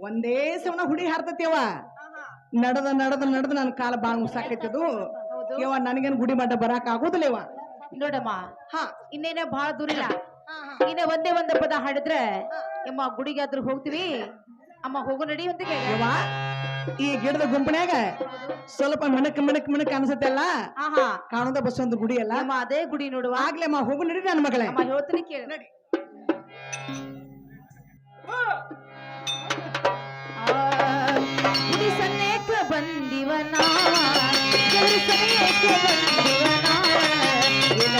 ಒಂದೇ ಸವನ ಹುಡಿ ಹಾರ್ತತಿಯವ ನಡೆದ ನಡೆದ ನಡೆದ ನನ್ನ ಕಾಲ ಬಾಳ ಮುಸಾಕೈತದು. ಯವ್ವ ನನಗೇನು ಗುಡಿ ಮಠ ಬರಾಕ್ ಆಗೋದಿಲ್ಲ ಯವ್ವ. ನೋಡಮ್ಮ ಹಾ. ಇನ್ನೇನ ಬಹಳ ದೂರ ಇಲ್ಲ. ಇನ್ನ ಒಂದೇ ಒಂದ ಪದ ಹಾಡಿದ್ರೆ ಅಮ್ಮ ಗುಡಿಗೆ ಆದ್ರೂ ಹೋಗ್ತೀವಿ. ಅಮ್ಮ ಹೋಗು ನಡಿ ಅಂತ ಯವ್ವ ಈ ಗಿಡದ ಗುಂಪನ್ಯಾಗ ಸ್ವಲ್ಪ ಮಿಣಕ್ ಮಿಣಕ್ ಮಿಣಕ್ ಅನ್ಸತ್ತಲ್ಲ ಅಲ್ಲ? ಕಾಣದ ಬಸ್ ಒಂದು ಗುಡಿ ಅಲ್ಲ? ಅಮ್ಮ ಅದೇ ಗುಡಿ ನೋಡುವ. ಆಗ್ಲೇ ಅಮ್ಮ ಹೋಗು ನಡಿ ನನ್ನ ಮಗಳೇ. ಅಮ್ಮ ಹೇಳ್ತೀನಿ ಕೇಳಿ. ನಡಿ. ಸನ್ನೇಕ ಬಂದಿವನ ದೇವ್ರ ಸನ್ನೇಕ ಬಂದಿವನ ಎಲ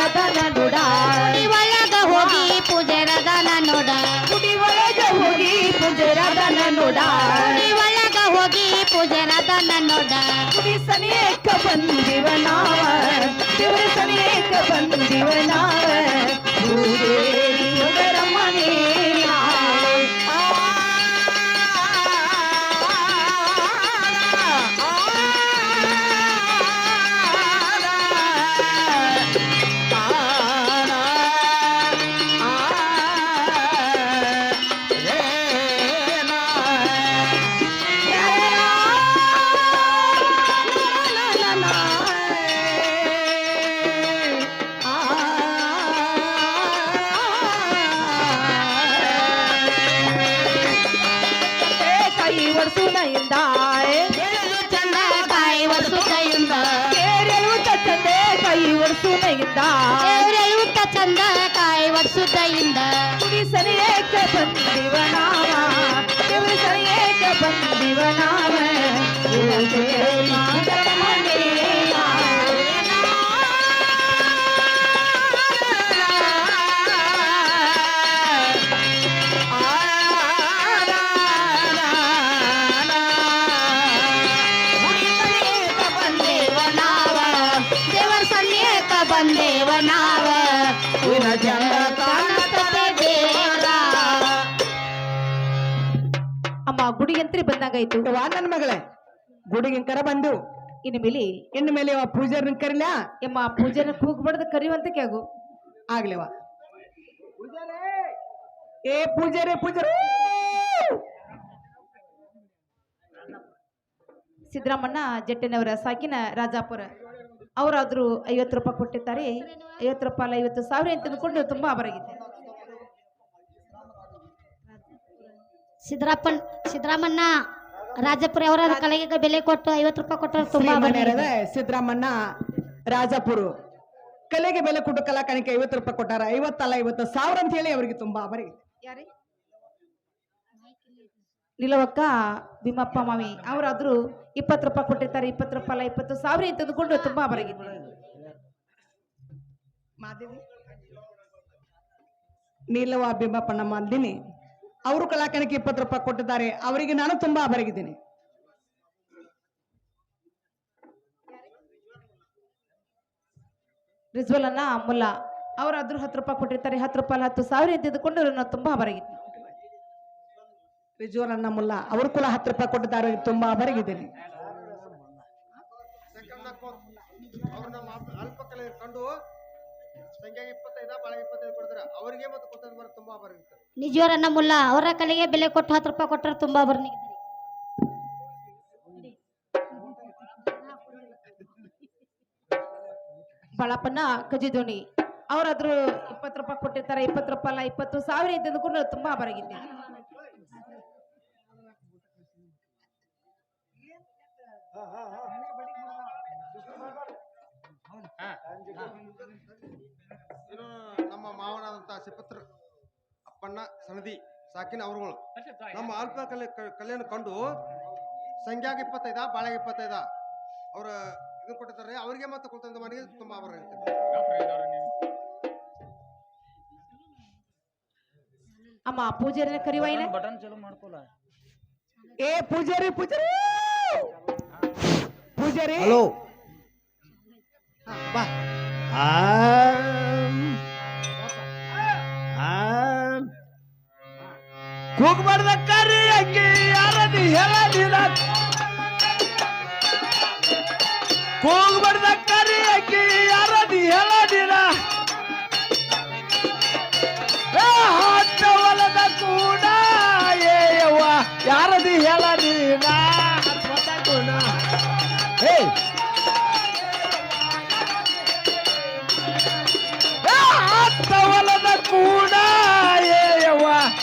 ಪೂಜೆರದನ ನೋಡ ಗುಡಿ ಒಳಗ ಹೋಗಿ ಪೂಜೆರದನ ನೋಡ ಗುಡಿ ಒಳಗೆ ಹೋಗಿ ಪೂಜೆರದನ ನೋಡ ಗುಡಿ ಒಳಗ ಹೋಗಿ ಪೂಜೆರದನ ನೋಡ ಗುಡಿ ಸನೇಕ ಬಂದಿವ ನಾವ ದೇವರ ಸನೇಕ ಬಂದಿವ ನಾವ ಭೂದೇವಿ ಕಾಯಿ ವರ್ಷದಿಂದ ಗುಡಿ ಸರಿಯೇಕ ಬಂದಿವ ನಾವ ದೇವರ ಸರಿಯೇಕ ಬಂದಿವ ಗುಡಿ ಬಂದಾಗಾಯ್ತು. ವಾ ನನ್ ಮಗಳೇ ಗುಡಿಗೆ ಕರ ಬಂದು. ಇನ್ನು ಮೇಲೆ ಇನ್ನು ಮೇಲೆ ಅವ ಪೂಜಾರನ್ ಕರಿಲ? ಎಮ್ಮ ಪೂಜೆನ ಕೂಗ್ಬಾರ್ದು ಕರಿವಂತ ಕ್ಯಾಗು ಆಗ್ಲೇವ ಏ ಪೂಜಾರಿ ಪೂಜಾರಿ ಸಿದ್ದರಾಮಣ್ಣ ಜಟ್ಟೆನವರ ಸಾಕಿನ ರಾಜಾಪುರ. ಅವರಾದ್ರೂ ಐವತ್ತು ರೂಪಾಯಿ ಕೊಟ್ಟಿದ್ದಾರೆ ಐವತ್ತು ರೂಪಾಯಿ ಐವತ್ತು ಸಾವಿರ ಅಂತ ಅಂದ್ಕೊಂಡು ತುಂಬಾ ಬರಗಿದೆ ಸಿದ್ದರಾಪನ್ ಸಿದ್ದರಾಮಣ್ಣ ರಾಜಪುರ ಅವರ ಕಲೆಗೆ ಬೆಲೆ ಕೊಟ್ಟು ಐವತ್ತು ರೂಪಾಯಿ ಕೊಟ್ಟರು ತುಂಬಾ ಸಿದ್ದರಾಮಣ್ಣ ರಾಜಾಪುರ ಕಲೆಗೆ ಬೆಲೆ ಕೊಟ್ಟು ಕಲಾಕಾಣಿಕೆ ಐವತ್ತು ರೂಪಾಯಿ ಕೊಟ್ಟಾರ ಐವತ್ತಲ್ಲ ಐವತ್ತು ಸಾವಿರ ಅಂತ ಹೇಳಿ ಅವರಿಗೆ ತುಂಬಾ ಬರೀ ನಿಲವಕ್ಕ ಭೀಮಪ್ಪ ಮಾವಿ ಅವರಾದ್ರೂ ಇಪ್ಪತ್ತು ರೂಪಾಯಿ ಕೊಟ್ಟಿರ್ತಾರೆ ಇಪ್ಪತ್ತು ರೂಪಾಯಿ ಅಲ್ಲ ಇಪ್ಪತ್ತು ಸಾವಿರ ಅಂತ ಅಂದ್ಕೊಂಡು ತುಂಬಾ ಬರಗಿದೆ ನೀಲವ ಭೀಮಪ್ಪಣ್ಣ ಮಾಲ್ದಿನಿ ಅವರು ಕಲಾಕನಕ್ಕೆ ಇಪ್ಪತ್ತು ರೂಪಾಯಿ ಕೊಟ್ಟಿದ್ದಾರೆ. ಅವರಿಗೆ ನಾನು ತುಂಬಾ ಬರಗಿದ್ದೀನಿ ರಿಜ್ವಲನ್ನ ಮುಲ್ಲಾ ಅದ್ರ ಹತ್ತು ರೂಪಾಯಿ ಕೊಟ್ಟಿರ್ತಾರೆ ಹತ್ತು ರೂಪಾಯಿ ಅಲ್ಲ ಹತ್ತು ಸಾವಿರ ಅಂತ ಅಂದ್ಕೊಂಡು ನಾನು ತುಂಬಾ ರಿಜ್ವಲ್ ಅನ್ನ ಮುಲ್ಲ ಅವರು ಕೂಡ ಹತ್ತು ರೂಪಾಯಿ ಕೊಟ್ಟಿದ್ದಾರೆ ತುಂಬಾ ಬರಗಿದ್ದೀನಿ ಅವ್ರು ಅಲ್ಪ- ಅಲ್ಪ ಕಲೆ ಕಂಡು ಸಂಖ್ಯೆ ಇಪ್ಪತ್ತೈದ ಬಾಳ ಇಪ್ಪತ್ತೈದು ಕೊಡ್ತಾರೆ. ಅವರಿಗೆ ಮತ್ತು ಕೊಟ್ಟದ್ದು ಬರ ತುಂಬಾ ಮುಲ್ಲ ಅವರ ಕಲೆಗೆ ಬೆಲೆ ಕೊಟ್ಟು ಹತ್ತು ರೂಪಾಯಿ ಕೊಟ್ಟರೆ ತುಂಬಾ ಬರ್ನಿ ಬಾಳಪ್ಪನ ಕಜಿದೋಣಿ ಅವರಾದ್ರೂ ಇಪ್ಪತ್ತು ರೂಪಾಯಿ ಕೊಟ್ಟಿರ್ತಾರೆ ಇಪ್ಪತ್ತು ರೂಪಾಯಿ ಅಲ್ಲ ಇಪ್ಪತ್ತು ಸಾವಿರ ಅಂತ ಕೂಡ ತುಂಬಾ ಬರಗಿದೆ ಇನ್ನು ನಮ್ಮ ಮಾವನಾದಂತ ಸಿಪತ್ರ ಅಪ್ಪಣ್ಣ ಸನದಿ ಸಾಕಿನ ಅವರುಗಳು. ನಮ್ಮ ಅಲ್ಪ ಕಲೆ ಕಲ್ಯಾಣ ಕಲೆಯನ್ನು ಕಂಡು ಸಂಖ್ಯಾಗ ಇಪ್ಪತ್ತೈದ ಬಾಳೆಗೆ ಇಪ್ಪತ್ತೈದ ಅವ್ರ ಇದು ಕೊಟ್ಟಿದ್ದಾರೆ. ಅವರಿಗೆ ಮತ್ತೆ ಕುಲತಂದ ಮನೆಗೆ ತುಂಬಾ ಅವರ ಅಮ್ಮ ಪೂಜಾರಿ ಕರಿವಾಯಿನ ಬಟನ್ ಚಲೋ ಮಾಡ್ಕೊಲ್ಲ ಏ ಪೂಜಾರಿ ಪೂಜಾರಿ! ಪೂಜಾರಿ! ಹಲೋ. ಬಾ ಕೂಗ್ಬಾರ್ದ ಕರಿ ಅಕ್ಕಿ ಯಾರದಿ ಹೇಳದಿಲ್ಲ. ಕೂಗ್ಬಾರ್ದ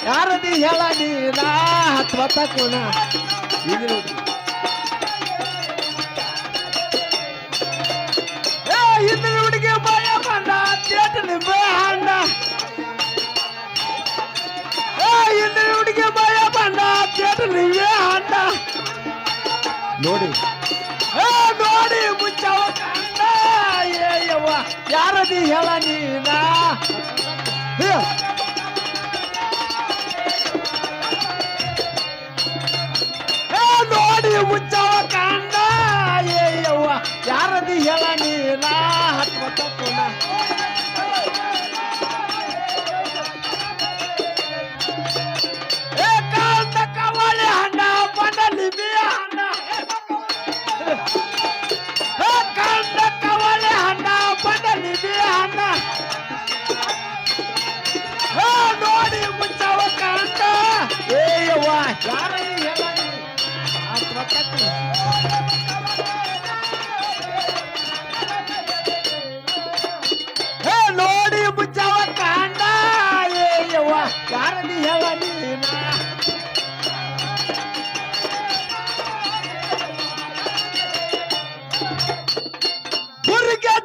ಯಾರದಿ ಹೇಳ ನೀನ ಹತ್ವತ್ತ ಕುಣ ಈಗ ನೋಡ್ರಿ ಇದ್ರ ಹುಡುಗಿ ಭಯ ಬಂಡ ತೇಟ ನಿಂಬೆ ಹಣ್ಣ. ಇದ್ರ ಹುಡುಗಿ ಭಯ ಬಂಡ ತೇಟ ನಿಂಬೆ ಹಣ್ಣ. ನೋಡಿ. ನೋಡಿ ಮುಚ್ಚವ ಕಂಡ. ಏಯವ್ವ ಯಾರದಿ ಹೇಳ ನೀನ ಮುಚ್ಚವ ಕಂಡ ಏಯವ್ವ ಯಾರದಿ ಹೇಳ ನೀನ ಹತ್ವತ್ತ ಕುಣ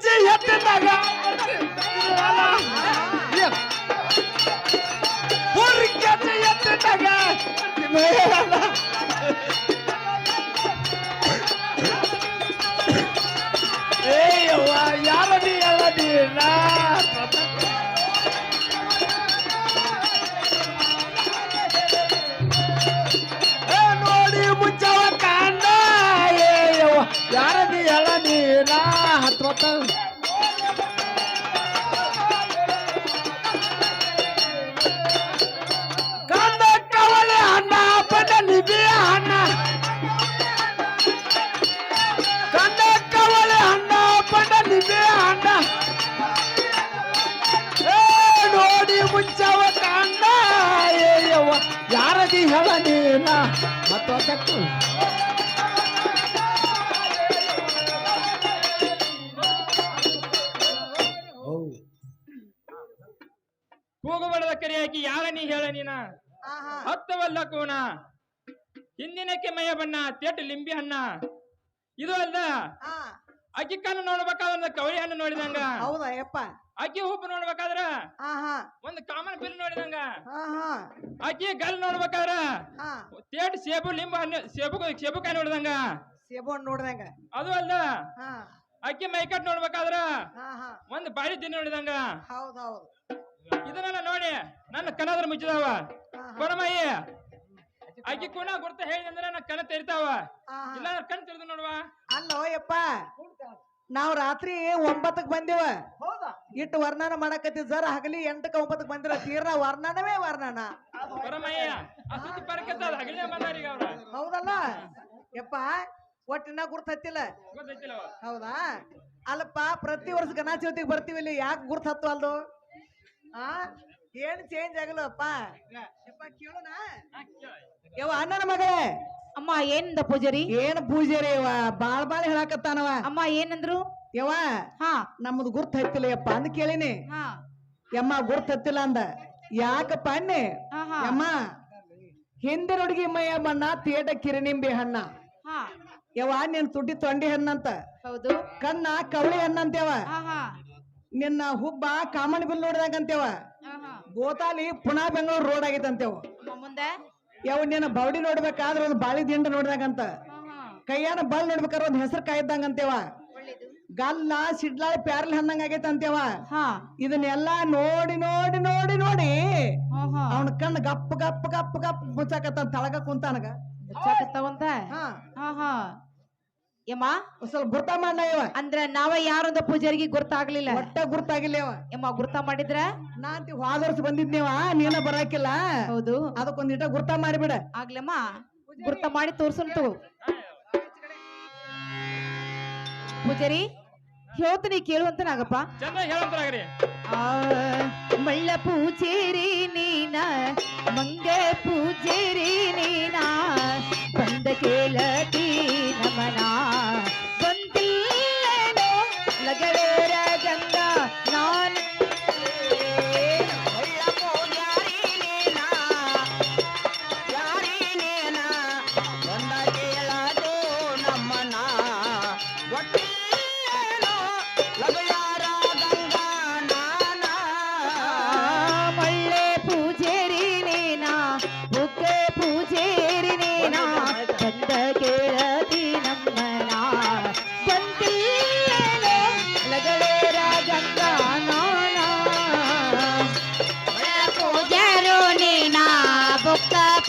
ಹುರ್ಗಜ್ಜಿ ಎತ್ತಿದಾಗ ಹುರ್ಗಜ್ಜಿ ಎತ್ತಿದಾಗ ಏಯವ್ವ ಯಾರದಿ ಹೇಳ ನೀನ ನೀನ ಹತ್ವತ್ತ ಕಂದ ಕವಲೆ ಹಣ್ಣ ಬದಲಿ ಹಣ್ಣ ಕಂದ ಕವಲೆ ಹಣ್ಣ ಬದಲಿ ಹಣ್ಣ ಏ, ನೋಡಿ ಕಾಂಡ ಏಯವ್ವ ಯಾರದಿ ಹೇಳ ನೀನ? ಮತ್ತೊಂದಕ್ಕೂ ಕರಿಯಾಕಿ ಯಾರ ನೀ ಹೇಳ ನೀನ? ಹತ್ತವಲ್ಲ ಕೋಣ ಹಿಂದಿನಕ್ಕೆ ಮೈಯ ಬಣ್ಣ ತೇಟ್ ಲಿಂಬಿ ಹಣ್ಣ. ಇದು ಅಲ್ಲ ಅಕ್ಕಿ ಕಣ್ಣು ನೋಡ್ಬೇಕಾದ್ರ ಕವಳಿ ಹಣ್ಣು ನೋಡಿದಂಗ. ಹೌದಾ ಯಪ್ಪ. ಅಕ್ಕಿ ಉಪ್ಪು ನೋಡ್ಬೇಕಾದ್ರ? ಒಂದ್ ಕಾಮನ್ ಬಿಲ್ ನೋಡಿದಂಗ. ಅಕ್ಕಿ ಗಲ್ ನೋಡ್ಬೇಕಾದ್ರ? ತೇಟ್ ಸೇಬು ಲಿಂಬು ಹಣ್ಣು ಸೇಬು ಸೇಬುಕಾಯಿ ನೋಡಿದಂಗ. ಸೇಬು ಹಣ್ಣು ನೋಡ್ದಂಗ. ಅದು ಅಲ್ದ? ಹಾ. ಅಕ್ಕಿ ಮೈಕಟ್ ನೋಡ್ಬೇಕಾದ್ರ? ಒಂದ್ ಬಾಳಿ ತಿನ್ನ ನೋಡಿದಂಗ. ಹೌದೌದು. ಹೌದು ಇದನ್ನೆಲ್ಲ ನೋಡಿ ನನ್ನ ಕನದ್ರ ಮುಚ್ಚಿದಾವ. ಕೊಡಮಯ್ಯ ಅಕ್ಕಿ ಕುಣ ಗುರ್ತ ಹೇಳಿದಂದ್ರೆ ನನ್ನ ಕಣ ತೆರಿತಾವ. ಇಲ್ಲ ಕಣ್ ತೆರೆದು ನೋಡುವ. ಅಲ್ಲೋ ಯಪ್ಪ ನಾವ್ ರಾತ್ರಿ ಒಂಬತ್ತಕ್ ಬಂದಿವ. ಇಟ್ಟು ವರ್ಣನ ಮಾಡಕತ್ತಿ ಸರ್ ಹಗಲಿ ಎಂಟಕ್ಕ ಒಂಬತ್ತಕ್ ಬಂದಿರ ತೀರ್ನ ವರ್ಣನವೇ ವರ್ಣನ. ಹೌದಲ್ಲ? ಯಪ್ಪ ಒಟ್ಟಿನ ಗುರ್ತ ಹತ್ತಿಲ್ಲ ಹೌದಾ? ಅಲ್ಲಪ್ಪ ಪ್ರತಿ ವರ್ಷ ಗಣಾಚೌತಿಗೆ ಬರ್ತೀವಿ ಇಲ್ಲಿ ಯಾಕೆ ಗುರ್ತ ಹತ್ತು ಅಲ್ದು ಆ ಏನ್ ಚೇಂಜ್ ಆಗಲ್ಲಪ್ಪ ಯಪ್ಪ ಕೇಳೋಣ ಯವ್ವ ಅಣ್ಣನ ಮಗಳೇ? ಅಮ್ಮ ಏನಿಂದ ಪೂಜಾರಿ? ಏನ್ ಪೂಜಾರಿ ಯವ್ವ? ಬಾಳ್ ಬಾಳ್ ಹೇಳಕತ್ತಾನವ. ಅಮ್ಮ ಏನಂದ್ರು? ಯವ್ವ ಹಾ. ನಮ್ದು ಗುರ್ತ ಹತ್ತಿಲ್ಲ ಯಪ್ಪ ಅಂದ್ ಕೇಳಿನಿ. ಹಾ. ಯಮ್ಮ ಗುರ್ತ್ ಹತ್ತಿಲ್ಲ ಅಂದ. ಯಾಕಪ್ಪ ಅನ್ನೆ? ಹಾ ಹಾ. ಯಮ್ಮ ಹಿಂದಿನ ಹುಡುಗಿ ಬಣ್ಣ ತೇಟ ಕಿರಿನಿಂಬೆ ಹಣ್ಣ. ಹಾ. ಯವ್ವ ತುಟ್ಟಿ ತುಟಿ ತೊಂಡಿ ಹಣ್ಣಂತ. ಹೌದು. ಕಣ್ಣ ಕವಳಿ ಹಣ್ಣಂತೇವ ಹಾ ಹಾ. ನಿನ್ನ ಹುಬ್ಬ ಕಾಮನ್ ಬಿಲ್ ನೋಡ್ದಾಗಂತೇವ ಗೋತಾಲಿ ಪುನಾ ಬೆಂಗಳೂರು ರೋಡ್ ಆಗೈತಂತೇವ ಮುಂದೆ? ಯಾವ ನಿನ್ನ ಬೌಡಿ ನೋಡ್ಬೇಕಾದ್ರೆ ಒಂದು ಬಾಳಿ ದಿಂಡ ನೋಡಿದಾಗಂತ. ಕೈಯಾನ ಬಲ್ ನೋಡ್ಬೇಕಾದ್ರೆ ಒಂದ್ ಹೆಸರು ಕಾಯ್ದಂಗ ಅಂತೇವ ಗಲ್ಲ ಸಿಡ್ಲಾಳ ಪ್ಯಾರಲ್ ಹನ್ನಂಗ ಆಗೈತಂತೇವ ಹಾ. ಇದನ್ನೆಲ್ಲಾ ನೋಡಿ ನೋಡಿ ನೋಡಿ ನೋಡಿ ಅವನ ಕಣ್ಣು ಗಪ್ಪ ಗಪ್ಪ ಗಪ್ ಗಪ್ ಮುಚ್ಚಾಕತ್ತ ತಳಗ ಕುಂತಾನಗ. ಮುಚ್ಚಾಕತ್ತವಂತ? ಹಾ. ಹಾ ಯಮ್ಮ? ಒಂದ್ ಸ್ವಲ್ಪ ಗುರ್ತ ಮಾಡ ಇವ? ಅಂದ್ರ ನಾವ ಯಾರೊಂದ ಪೂಜಾರಿಗೆ ಗುರ್ತಾಗ್ಲಿಲ್ಲ. ಒಟ್ಟ ಗುರ್ತಾಗಿಲ್ಲ ಇವ ಯಮ್ಮ ಗುರ್ತ ಮಾಡಿದ್ರ? ನಾ ಹೋದ ವರ್ಷ ಬಂದಿದ್ನೇವ ನೀನ ಬರಾಕಿಲ್ಲ. ಹೌದು. ಅದಕ್ಕೊಂದಿಟ ಗುರ್ತ ಮಾಡಿಬಿಡ. ಆಗ್ಲಮ್ಮ ಗುರ್ತ ಮಾಡಿ ತೋರ್ಸಂತು ಪೂಜಾರಿ ಹೇಳ್ತೀನಿ ಕೇಳುವಂತ ನಾಗಪ್ಪ ಚಂದ ಆ, ಮಳ್ಳ ಪೂಜೇರಿ ನೀನ ಮಂಗ ಪೂಜೇರಿ ನೀನ.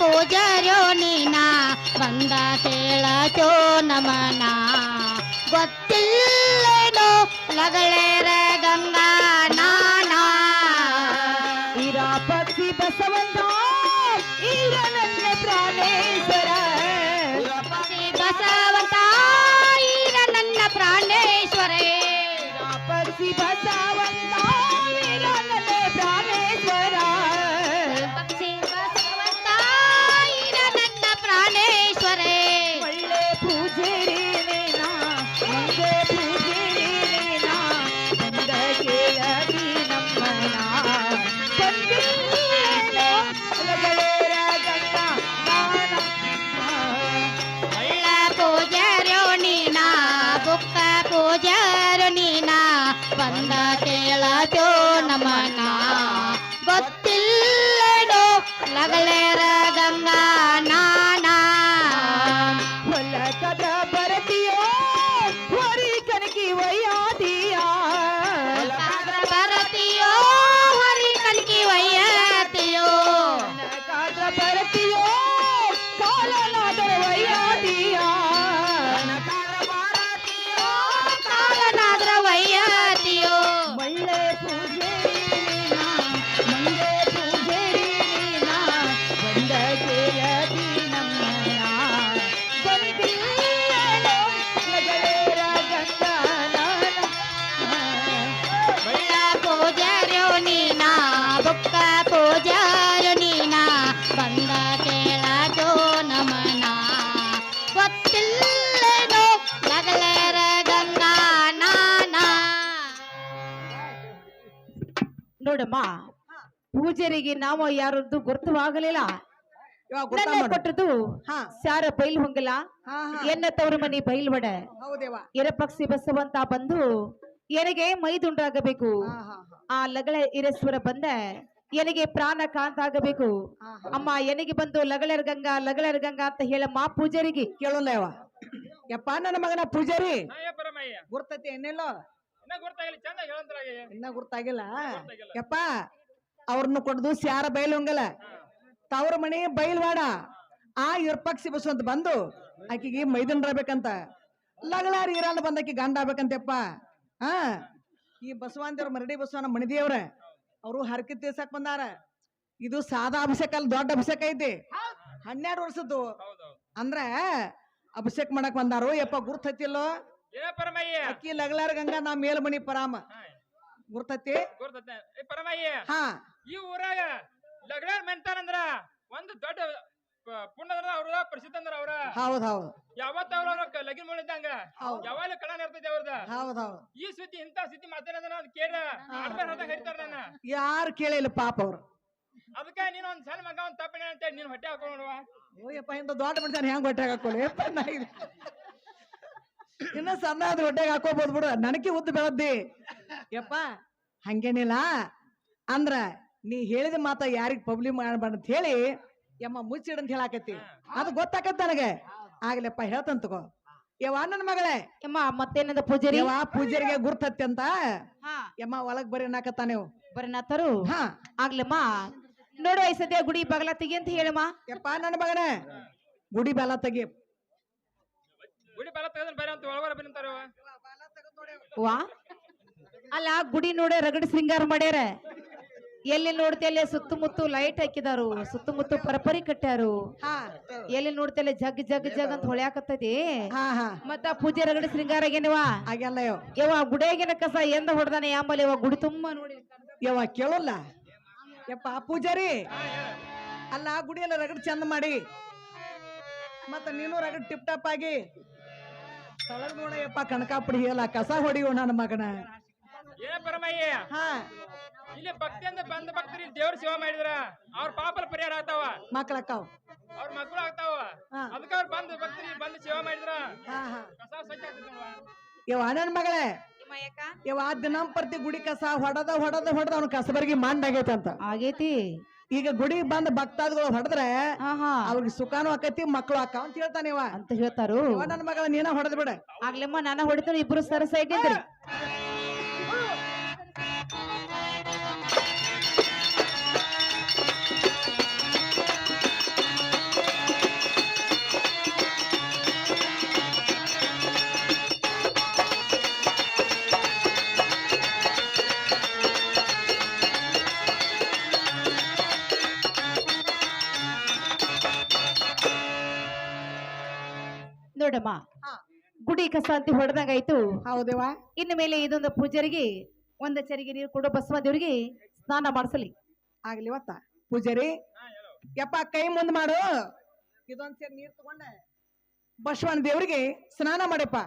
ನೀನ ನೀನಾ? ಬಂದ ಕೇಳಚೋ ನಮನ? ಗೊತ್ತಿಲ್ಲೇನೋ ಲಗಳೇರ ಗಂಗಾ ಪೂಜಾರಿಗೆ ನಾವು ಯಾರದ್ದು ಗುರುತವಾಗಲಿಲ್ಲ. ಇವಾಗ ಗುರ್ತ ನನ್ನ ಮಾಡು ಕೊಟ್ಟದ್ದು ಹಾ. ಸಾರ ಬೈಲ್ ಹೊಂಗಲ ಹಾ ಹಾ. ಎನ್ನ ತವರು ಮನಿ ಬೈಲ್ವಡ ಹೌದೇವ. ಎರಪಕ್ಷಿ ಬಸವಂತ ಬಂದು ಎನಗೆ ಮೈದುಂಡಾಗಬೇಕು ಹಾ ಹಾ ಹಾ. ಆ ಲಗಳ ಇರೇಶ್ವರ ಬಂದ ಎನಗೆ ಪ್ರಾಣ ಕಾಂತ ಆಗಬೇಕು ಹಾ, ಅಮ್ಮ ಎನಗೆ ಬಂದು ಲಗಳರ್ ಗಂಗಾ ಲಗಳರ್ ಗಂಗಾ ಅಂತ ಹೇಳಮ್ಮ ಪೂಜಾರಿಗೆ. ಕೇಳೋಲ್ಲ ಯವ್ವ ಯಪ್ಪ ನನ್ನ ಮಗನ ಪೂಜಾರಿ. ನಾಯ ಪರಮಯ್ಯ. ಗುರ್ತತಿ ಏನಿಲ್ಲೋ ಇನ್ನ ಗೊತ್ತಾಗಿಲ್ಲ ಚಂದ ಹೇಳಂತಾಗಿ ಇನ್ನ ಗುರ್ತಾಗಿಲ್ಲ. ಯಪ್ಪ ಅವ್ರನ್ನ ಕೊಡ್ದು ಸ್ಯಾರ ಬೈಲ್ ಹಂಗಲ್ಲ ತವ್ರ ಮನೆ ಬೈಲ್ವಾಡ. ಆ ಇರ್ಪಕ್ಷಿ ಬಸ್ ಅಂತ ಬಂದು ಆಕಿಗೆ ಮೈದನ್ರಬೇಕಂತ ಲಗಳಾರಿ ಇರಲ್ಲ ಬಂದಾಕಿ ಗಂಡ ಆಗ್ಬೇಕಂತಪ್ಪ. ಆ? ಈ ಬಸವಂತೇವ್ರ ಮರಡಿ ಬಸವನ ಮಣಿದೇವ್ರ ಅವರು ಹರಕೆ ತೀರ್ಸಕ್ ಬಂದಾರ. ಇದು ಸಾದಾ ಅಭಿಷೇಕ ಅಲ್ಲಿ ದೊಡ್ಡ ಅಭಿಷೇಕ ಐತಿ. ಹನ್ನೆರಡು ವರ್ಷದ್ದು. ಅಂದ್ರ ಅಭಿಷೇಕ ಮಾಡಕ್ ಬಂದಾರು ಯಪ್ಪ ಗುರ್ತ ಹತ್ತಿಲ್ಲೋ ಅಕ್ಕಿ ಲಗಳಾರ ಗಂಗಾ ನಾ ಮೇಲ್ಮಣಿ ಪರಾಮ. ಗುರ್ತತಿ? ಏ ಪರಮಯ್ಯ ಹಾ. ಈ ಊರಾಗ ಲಗ್ನ ಮೆಂತಾನಂದ್ರ ಒಂದು ದೊಡ್ಡ ಅವ್ರ ಪ್ರಸಿದ್ಧ ಅಂದ್ರ ಅವ್ರ. ಹೌದ್ ಹೌದ್. ಯಾವತ್ತ ಅವ್ರ ಲಗಿನ್ ಯಾವಾಗ ಕಳನ ಇರ್ತೈತಿ ಅವ್ರದ. ಹೌದ್ ಹೌದ್. ಈ ಸುದ್ದಿ ಇಂತ ಸುದ್ದಿ ಮಾತಾಡೋದನ್ನ ಅದ್ ಕೇಳ ನನ್ನ. ಯಾರು ಕೇಳಿಲ್ಲ ಪಾಪ ಅವ್ರ. ಅದಕ್ಕೆ ನೀನ್ ಒಂದ್ ಸಣ್ಣ ಮಗ ಒಂದ್ ತಪ್ಪಿನ ಅಂತ ನೀನ್ ಹೊಟ್ಟೆ ಹಾಕೊಂಡ್ ನೋಡುವ. ಓಯಪ್ಪ ಇಂತ ದೊಡ್ಡ ಮನುಷ್ಯನ ಹೆಂಗ್ ಹೊಟ್ಟೆ ಹಾಕೊಳ್ಳಿ ಇನ್ನ ಸಣ್ಣ ಆದ್ರೆ ಹೊಟ್ಟೆಗೆ ಹಾಕೋಬಹುದು ಬಿಡು. ನನಗೆ ಉದ್ದ ಬೆಳದ್ದಿ. ಯಪ್ಪ ಹಂಗೇನಿಲ್ಲ. ಅಂದ್ರ ನೀ ಹೇಳಿದ ಮಾತ ಯಾರಿಗ್ ಪಬ್ಲಿಕ್ ಮಾಡಬಾರ್ದು ಅಂತ ಹೇಳಿ ಯಮ್ಮ ಮುಚ್ಚಿಡಂತ ಹೇಳಾಕತ್ತಿ. ಅದು ಗೊತ್ತಾಕತ್ತ ನನಗೆ. ಆಗ್ಲಪ್ಪ ಹೇಳ್ತಂತ ತಗೋ. ನನ್ನ ಮಗಳೇ. ಯಮ್ಮ ಮತ್ತೇನದ ಪೂಜಾರಿ? ಯವ್ವ ಪೂಜಾರಿಗೆ ಗುರ್ತತ್ತಿ ಅಂತ. ಹಾ. ಯಮ್ಮ ಒಳಗ್ ಬರೀ ನಾಕತ್ತ ನೀವು. ಬರೀ ತರು ಹಾ ಆಗ್ಲಮ್ಮ ನೋಡು ಐಸದ್ಯ ಸದ್ಯ ಗುಡಿ ಬಗಲ ತೆಗಿ ಅಂತ ಹೇಳಮ್ಮ ಯಪ್ಪ ನನ್ನ ಮಗಳೇ ಗುಡಿ ಬಲ ತೆಗಿ. ಗುಡಿ ಬಾಲ ತೆಗೆದ್ರೆ ಬೇರೆ ಅಂತ ಒಳಗಡೆ ಬಂತಾರ ವಾ? ಅಲ್ಲ ಗುಡಿ ನೋಡ ರಗಡ ಶೃಂಗಾರ ಮಾಡ್ಯಾರ. ಎಲ್ಲಿ ನೋಡ್ತಿ ಅಲ್ಲಿ ಸುತ್ತಮುತ್ತ ಲೈಟ್ ಹಾಕಿದಾರು ಸುತ್ತಮುತ್ತ ಪರಪರಿ ಕಟ್ಟಾರು ಹಾ. ಎಲ್ಲಿ ನೋಡ್ತಿ ಅಲ್ಲಿ ಜಗ್ ಜಗ್ ಜಗ್ ಅಂತ ಹೊಳ್ಯಾಕತ್ತೈತಿ ಹಾ ಹಾ. ಮತ್ತ ಪೂಜೆ ರಗಡ ಶೃಂಗಾರ ಆಗ್ಯಾನವಾ ಯವ ಯವ್ ಯವ್ವ ಗುಡಿಯಾಗಿನ ಕಸ ಎಂದ ಹೊಡ್ದಾನೆ ಆಮೇಲೆ ಗುಡಿ ತುಂಬಾ ನೋಡಿ. ಯವ ಕೇಳಲ್ಲ. ಯಪ್ಪ ಪೂಜಾರಿ. ಅಲ್ಲ ಗುಡಿ ಎಲ್ಲ ರಗಡ್ ಚಂದ ಮಾಡಿ. ಮತ್ತ ನೀನು ರಗಡ್ ಟಿಪ್ ಟಾಪ್ ಆಗಿ. ತಳಗ್ ನೋಡಯ್ಯಪ್ಪ ಕನಕಾಪುಡಿ ಹೇಳ ಕಸ ಹೊಡಿಯೋ ನನ್ನ ಮಗನ. ಏನ ಪರಮಯ್ಯ? ಹಾ. ಇಲ್ಲಿ ಭಕ್ತಿಯಿಂದ ಬಂದ ಭಕ್ತರಿ ದೇವ್ರ ಸೇವಾ ಮಾಡಿದ್ರ ಅವ್ರ ಪಾಪಲ್ ಪರಿಹಾರ ಆಗ್ತಾವ. ಮಕ್ಳಕ್ಕಾವ್. ಅವ್ರ ಮಕ್ಕಳು ಆಗ್ತಾವ. ಅದಕ್ಕ ಅವ್ರ ಬಂದ್ ಭಕ್ತರಿ ಬಂದು ಸೇವಾ ಮಾಡಿದ್ರ ಕಸ ಸ್ವಚ್ಛ ಆಗ್ತೈತಿ ನೋಡುವ. ಯವ್ವ ನನ್ನ ಮಗಳೇ. ಯವ್ವ ದಿನಂಪ್ರತಿ ಗುಡಿ ಕಸ ಹೊಡದ ಹೊಡದ ಹೊಡದ ಅವ್ನ ಕಸಬರ್ಗಿ ಮಂಡ್ ಆಗೈತೆ ಅಂತ ಆಗೈತಿ. ಈಗ ಗುಡಿ ಬಂದ ಭಕ್ತಾದಿಗಳು ಹೊಡೆದ್ರೆ ಹಾ ಹಾ. ಅವ್ರಿಗೆ ಸುಖಾನು ಆಕತಿ ಮಕ್ಕಳು ಆಕಾವ ಅಂತ ಹೇಳ್ತಾನೆ ಇವ. ಅಂತ ಹೇಳ್ತಾರು. ನನ್ನ ಮಗಳ ನೀನ ಹೊಡೆದ್ ಬಿಡ. ಆಗ್ಲಮ್ಮ ನಾನ ಹೊಡಿತಾರ ಇಬ್ರು ಸರಸ ಸೈಡ್ ನೋಡಮ್ಮ. ಗುಡಿ ಕಸ ಅಂತ ಹೊಡೆದಂಗಾಯ್ತು. ಹೌದೇವಾ ಇನ್ನು ಮೇಲೆ ಇದೊಂದು ಪೂಜರಿಗೆ ಒಂದ ಚರಿಗೆ ನೀರು ಕೊಡೋ ಬಸವ ದೇವ್ರಿಗೆ ಸ್ನಾನ ಮಾಡಿಸಲಿ. ಆಗ್ಲಿ ಇವತ್ತ ಪೂಜಾರಿ ಯಪ್ಪ ಕೈ ಮುಂದ್ ಮಾಡು. ಇದೊಂದ್ ಸೇರಿ ನೀರ್ ತಗೊಂಡ. ಬಸವನ ದೇವ್ರಿಗೆ ಸ್ನಾನ ಮಾಡಪ್ಪ.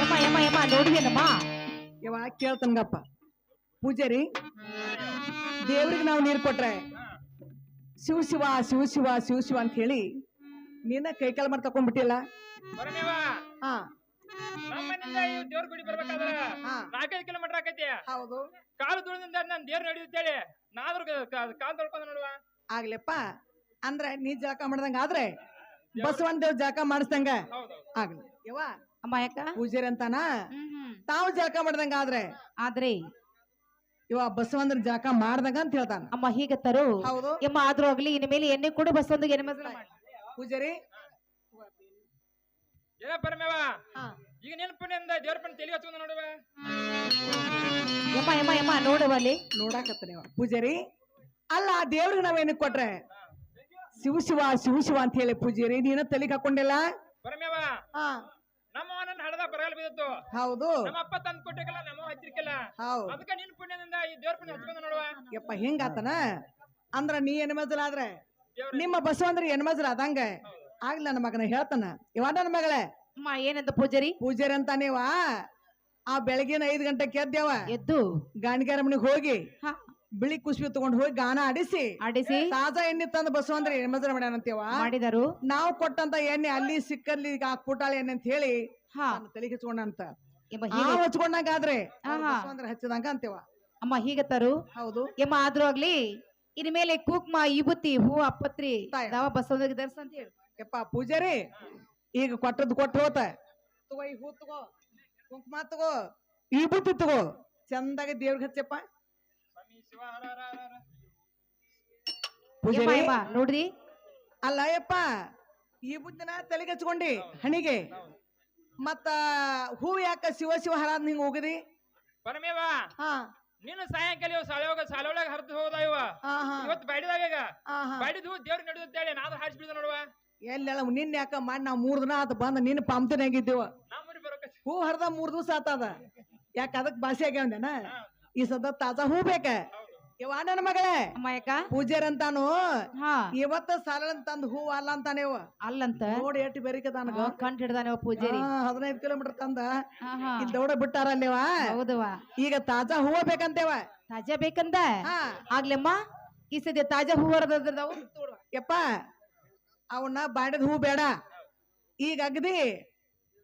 ಯಮ್ಮ ಯಮ್ಮ ಯಮ್ಮ ನೋಡಿದೇನಮ್ಮ ಯವ್ವ ಕೇಳ್ತನ್ಗಪ್ಪ ಪೂಜಾರಿ ದೇವ್ರಿಗೆ ನಾವು ನೀರ್ ಕೊಟ್ರೆ ಶಿವ ಶಿವ ಶಿವ ಶಿವ ಶಿವ ಶಿವ ಅಂತ ಹೇಳಿ ನೀನ ಕೈ ಕಾಲ್ ಮಾಡಿ ತಕೊಂಡ್ಬಿಟ್ಟಿಲ್ಲ ಆಗ್ಲಪ್ಪ ಹಾ. ನಮ್ಮನಿಂದ ಈ ದೇವ್ರ ಗುಡಿ ಬರ್ಬೇಕಾದ್ರ. ನಾಲ್ಕೈದು ಕಿಲೋಮೀಟರ್ ಆಕೈತಿ. ಹೌದು. ಕಾಲು ತುಳಿದಿಂದ ನಾನ್ ದೇವ್ರ ನಡೆಯುತ್ತೇಳಿ. ನಾದ್ರು ಕಾಲ್ ತೊಳ್ಕೊಂಡ ನೋಡುವ. ಆಗ್ಲಿಪ್ಪ. ಅಂದ್ರೆ ನೀ ಜಳಕ ಮಾಡ್ದಂಗ ಆದ್ರೆ ಬಸವನ್ ದೇವ್ ಜಳಕ ಮಾಡಿಸ್ದಂಗ? ಹೌದು. ಆಗ್ಲಿ. ಯವ್ವ ಅಮ್ಮ ಯಾಕ? ಪೂಜಾರಿ ಅಂತಾನ? ತಾವು ಜಳಕ ಮಾಡ್ದಂಗ ಆದ್ರೆ? ಆದ್ರೆ ಇವ ಬಸವಂದ್ರ ಜಾಕ ಮಾಡ್ದಾಗ ಅಂತ ಹೇಳ್ತಾನ. ಅಮ್ಮ ಹೀಗೆ ತರು. ಹೌದು. ಯಮ್ಮ ಆದ್ರೂ ಆಗ್ಲಿ ಇನ್ನು ಮೇಲೆ ಎಣ್ಣೆ ಕೂಡ ಬಸವಂದಿಗೆ ಎಣ್ಣೆ ಮಸಾಲ ಮಾಡಿ. ಪೂಜಾರಿ. ಏನ ಪರಮೇವ ಹಾ. ಈಗ ನಿನ್ ಪುಣ್ಯದಿಂದ ದೇವ್ರ ಪುಣ್ಯ ತಲೆ ಹಚ್ಕೊಂಡ ನೋಡುವ. ಯಮ್ಮ ಯಮ್ಮ ಯಮ್ಮ ನೋಡುವ ಅಲ್ಲಿ. ನೋಡಾಕತ್ತ ನೀವ ಪೂಜಾರಿ ಅಲ್ಲ ಆ ನಾವ್ ಏನಕ್ ಕೊಟ್ರೆ? ಶಿವ ಶಿವ ಶಿವ ಶಿವ ಅಂತ ಹೇಳಿ ಪೂಜಾರಿ ನೀನ ತಲೆಗೆ ಹಾಕೊಂಡಿಲ್ಲ? ಪರಮೇವ ಹಾ. ನನ್ನ ಬರಗಾಲ ಬಿದ್ದಿತ್ತು ಹೌದು. ನಮ್ಮ ಅಪ್ಪ ತಂದ್ ಕೊಟ್ಟಿಲ್ಲ ನಮ್ಮ ಹತ್ತಿರಕ್ಕಿಲ್ಲ ಹೌದು. ಅದಕ್ಕ ನಿನ್ ಪುಣ್ಯದಿಂದ ಈ ದೇವ್ರ ಪುಣ್ಯ ಹಚ್ಕೊಂಡ ನೋಡುವ. ಯಪ್ಪ ಹಿಂಗಾತನ? ಅಂದ್ರ ನೀ ಹೆಣ್ಮಜಲ್ ಆದ್ರೆ ನಿಮ್ಮ ನಿಮ್ಮ ಬಸವಂದ್ರ ಹೆಣ್ಮಜಲ್ ಆದಂಗ? ಆಗ್ಲಿ ನನ್ನ ಮಗನ ಹೇಳ್ತಾನ. ಇವ ನನ್ನ ಮಗಳೇ? ಅಮ್ಮ ಏನಂತ ಪೂಜಾರಿ? ಪೂಜಾರಿ ಅಂತ ನೀವ ಆ ಬೆಳಗಿನ ಐದ್ ಗಂಟೆ ಎದ್ದೇವ ಎದ್ದು. ಗಾಣಿಗಾರ ಮನೆಗೆ ಹೋಗಿ. ಹಾ, ಬಿಳಿ ಕುಸ್ಬಿ ತಗೊಂಡ್ ಹೋಗಿ ಗಾನ ಆಡಿಸಿ. ಆಡಿಸಿ. ತಾಜಾ ಎಣ್ಣೆ ತಂದು ಬಸವಂದ್ರ ಮಾಡ್ಯಾನ ಅಂತೇವ ಮಾಡಿದರು. ನಾವು ಕೊಟ್ಟಂತ ಎಣ್ಣೆ ಅಲ್ಲಿ ಸಿಕ್ಕಲ್ಲಿ ಹಾಕ್ಬಿಟ್ಟಾಳ ಎಣ್ಣೆ ಅಂತ ಹೇಳಿ ಹಾ. ತಲೆಗೆ ಹಚ್ಕೊಂಡಂತ ಆ ಹೀಗೆ ಹಚ್ಕೊಂಡಂಗ ಆದ್ರೆ ಆಹಾ. ಹಚ್ಚದಂಗ ಅಂತೇವ ಅಮ್ಮ ಹೀಗೆ ತರು. ಹೌದು. ಎಮ್ಮ ಆದ್ರೂ ಆಗ್ಲಿ ಇನ್ ಮೇಲೆ ಕುಕ್ಮ ವಿಭೂತಿ ಹೂ ಅಪ್ಪತ್ರಿ ತಾಯ. ಬಸವನಿಗೆ ಧರಿಸ ಅಂತ ಹೇಳಿ. ಯಪ್ಪ ಪೂಜಾರಿ ಈಗ ಕೊಟ್ಟದ್ ಕೊಟ್ಟ ಹೋತ. ತಗೋ ಈ ಹೂ ತಗೋ. ಕುಂಕುಮ ತಗೋ. ಈ ಬುತ್ತಿ ತಗೋ. ಚಂದಾಗ ದೇವ್ರಿಗೆ ಹಚ್ಚಪ್ಪ. ಪೂಜಾರಿ ನೋಡ್ರಿ. ಅಲ್ಲ ಯಪ್ಪ ಈ ಬುದ್ಧಿನ ತಲೆಗೆ ಹಚ್ಕೊಂಡಿ ಹಣಿಗೆ. ಮತ್ತ ಹೂ ಯಾಕ ಶಿವ ಶಿವ ಹರಾದ್ ಹಿಂಗ್ ಹೋಗದಿ? ಪರಮೇವ ಹಾ. ನೀನು ಸಾಯಂಕಾಲ ಇವ ಸಾಲೋಗ ಸಾಲೊಳಗ ಹರಿದು ಹೋದ ಇವ. ಹಾ ಹಾ. ಇವತ್ತು ಬೈಡಿದಾಗ ಈಗ. ಹಾ ಹಾ. ಬಡಿದು ದೇವ್ರ ಹೇಳಿ ನಾದು ಹಾಡ್ಸಿ ಬಿಡ್ದ ನೋಡುವ. ಎಲ್ಲೆಲ್ಲ ನಿನ್ನ ಯಾಕ ಮಾಡಿ ನಾವ್ ಮೂರ್ ದಿನ ಆತ ಬಂದ ನಿನ್ನ ಬರೋಕ ಹೂ ಹರ್ದ ಮೂರ್ ದಿವಸ ಆತದ ಯಾಕ ಅದಕ್ ಭಾಷೆ ಆಗ್ಯಾವಂದೇನ? ಈ ಸದ ತಾಜಾ ಹೂ ಬೇಕ? ಇವ ನನ್ನ ಮಗಳೇ. ಅಮ್ಮ ಯಾಕ? ಪೂಜಾರಿ ಅಂತಾನು ಹಾ. ಇವತ್ತ ಸಾಲ ತಂದ್ ಹೂ ಅಲ್ಲ ಅಂತಾನೆ ಅಲ್ಲಂತ? ನೋಡಿ ಎಟ್ಟು ಬೆರಿಕದಾನಗ ಕಂಡ್ ಹಿಡ್ದಾನೆ ಪೂಜಾರಿ ಹದಿನೈದು ಕಿಲೋಮೀಟರ್ ತಂದ. ಇಲ್ಲಿ ದೌಡ ಬಿಟ್ಟಾರ ಅಲ್ಲೇವ ಹೌದವ ಈಗ ತಾಜಾ ಹೂವ ಬೇಕಂತೇವ ತಾಜಾ ಬೇಕಂದ? ಹಾ. ಆಗ್ಲಮ್ಮ ಈ ಸದ್ಯ ತಾಜಾ ಹೂವ ಯಪ್ಪ ಅವನ್ನ ಬಾಡಿದ ಹೂ ಬೇಡ. ಈಗ ಅಗದಿ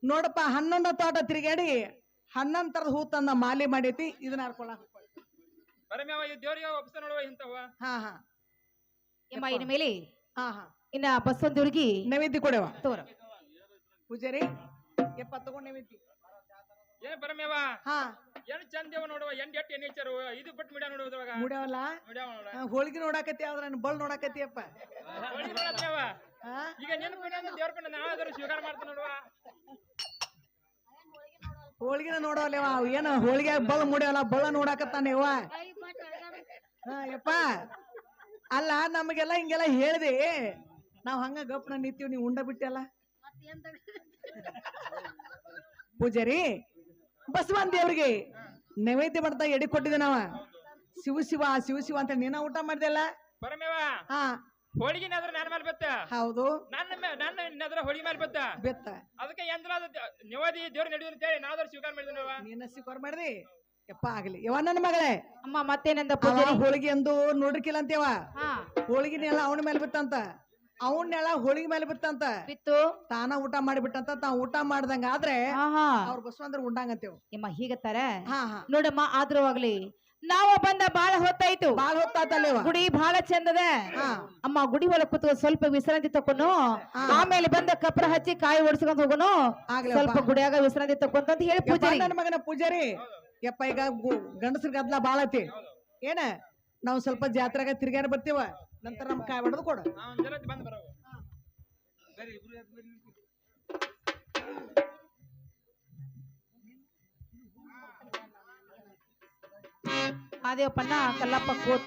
ನೋಡಪ್ಪ ಹನ್ನೊಂದ ತೋಟ ತಿರುಗಾಡಿ ಹನ್ನೊಂದ್ ತರದ ಹೂ ತಂದ ಮಾಲೆ ಮಾಡೈತಿ ಇದನ್ನ ಹರ್ಕೊಳಕ್ ಪರಮೇವ ಈ ದೇವ್ರಿಗೆ ಒಪ್ಸ ನೋಡುವ ಇಂತವ ಹಾ ಹಾ. ಯಮ್ಮ ಇನ್ ಮೇಲೆ? ಹಾ ಹಾ. ಇನ್ನ ಬಸವಂತವ್ರಿಗೆ ನೈವೇದ್ಯ ಕೊಡವ. ತೋರ. ಪೂಜಾರಿ ಎಪ್ಪ ತಗೊಂಡ್ ನೈವೇದ್ಯ. ಏನ್ ಪರಮೇವ ಹಾ. ಏನ್ ಚಂದೇವ ನೋಡುವ ಎಂಡ್ ಎಟ್ ಏನ್ ಹೆಚ್ಚರು ಇದು ಬಿಟ್ಟು ಮಿಡ ನೋಡುವಾಗ ಮುಡ್ಯಾವಲ್ಲ? ನೋಡ್ಯಾವ ನೋಡ. ಹೋಳಿಗೆ ನೋಡಾಕತ್ತಿ ಆದ್ರ ನನ್ ಬಲ್ ನೋಡತ್ತೇವ ಹಾ? ಈಗ ನಿನ್ ಪಿಡ ದೇವ್ರ ಪಿಂಡ ನಾವಾದ್ರೂ ಸ್ವೀಕಾರ ಮಾಡ್ತೀನಿ ನೋಡುವ. ಹೋಳಿಗೆನ ನೋಡವಲ್ಲವ ಏನು ಹೋಳಿಗೆ ಬಲ್ ಮುಡಿಯಲ್ಲ ಬಳ್ಳ ನೋಡಾಕತ್ತಾನ ಹಾ ಯಪ್ಪ. ಅಲ್ಲ ನಮಗೆಲ್ಲ ಹಿಂಗೆಲ್ಲ ಹೇಳ್ದೆ. ನಾವ್ ಹಂಗ ಗಪ್ನ ನಿಂತೀವಿ ನೀವು ಉಂಡ ಬಿಟ್ಟಲ್ಲ. ಪೂಜಾರಿ ಬಸವನ್ ದೇವ್ರಿಗೆ ನೈವೇದ್ಯ ಮಾಡ್ತಾ ಎಡಿ ಕೊಟ್ಟಿದ್ದೆ ನಾವ. ಶಿವ ಶಿವ ಶಿವ ಶಿವ ಅಂತ ನೀನ ಊಟ ಮಾಡ್ದಲ್ಲ ಹಾ. ಹೋಳಿಗೆ ನೆದ್ರ ನನ್ನ ಮೇಲೆ ಬತ್ತ? ಹೌದು. ನನ್ನ ಮೇ- ನನ್ನ ನೆದ್ರ ಹೋಳಿಗೆ ಮೇಲೆ ಬತ್ತ? ಬೆತ್ತ. ಅದಕ್ಕೆ ಎಂದ್ರ ನಿವಾದಿ ದೇವ್ರ ನಡೆಯುವ ಅಂತೇಳಿ ನಾವಾದ್ರೂ ಸ್ವೀಕಾರ ಮಾಡಿದ್ನವ ನಿನ್ನ ನೀನ ಸ್ವೀಕಾರ ಮಾಡ್ದಿ? ಯಪ್ಪ ಆಗ್ಲಿ. ಯವ ನನ್ನ ಮಗಳೇ? ಅಮ್ಮ ಮತ್ತೇನಂದ ಅವ ಪೂಜಾರಿ? ಹೋಳಿಗೆ ಎಂದು ನೋಡ್ರಿಕಿಲ್ಲ ಅಂತೇವ ಹಾ. ಹೋಳಿಗೆನೆಲ್ಲ ಅವನ ಮೇಲೆ ಬಿತ್ತಂತ. ಅವನ್ನೆಲ್ಲ ಹೋಳಿಗೆ ಮೇಲೆ ಬಿತ್ತಂತ. ಬಿತ್ತು. ತಾನ ಊಟ ಮಾಡಿಬಿಟ್ಟಂತ. ತಾ ಊಟ ಮಾಡ್ದಂಗ ಆದ್ರೆ ಹಾ ಹಾ ಅವ್ರ ಬಸವಂದ್ರ ಉಂಡಂಗಂತೇವ್ ನಿಮ್ಮ ಹೀಗತ್ತಾರ? ಹಾ ಹಾ. ನೋಡಮ್ಮ ಆದ್ರೂ ಆಗ್ಲಿ ನಾವು ಬಂದ ಬಾಳ ಹೊತ್ತಾಯ್ತು. ಬಾಳ ಹೊತ್ತಾತಲ್ಲೇವ ಗುಡಿ ಬಹಳ ಚಂದದ. ಹಾ. ಅಮ್ಮ ಗುಡಿ ಒಳಗೆ ಕೂತ್ಕೊ ಸ್ವಲ್ಪ ವಿಶ್ರಾಂತಿ ತಕೊಂಡು ಆಮೇಲೆ ಬಂದ ಕಪ್ರ ಹಚ್ಚಿ ಕಾಯಿ ಓಡಿಸ್ಕೊಂಡ್ ಹೋಗೋನು. ಸ್ವಲ್ಪ. ಗುಡಿಯಾಗ ವಿಶ್ರಾಂತಿ ತಕೊಂತ ಅಂತ ಹೇಳಿ ಪೂಜಾರಿ. ನನ್ನ ಮಗನ ಪೂಜಾರಿ. ಯಪ್ಪ ಈಗ ಗಂಡಸ್ರ ಗದ್ಲ ಬಾಳ ಐತಿ. ಏನ? ನಾವ್ ಸ್ವಲ್ಪ ಜಾತ್ರೆಗ ತಿರ್ಗ್ಯಾರ ಬರ್ತೀವ. ನಂತರ ನಮ್ ಕಾಯಿ ಹೊಡೆದು ಕೊಡು. ಒಂದ್ ಜನ ಬಂದ್ ಬರೋ ಆದೇವಪ್ಪಣ್ಣ ಕಲ್ಲಪ್ಪ ಕೂತ್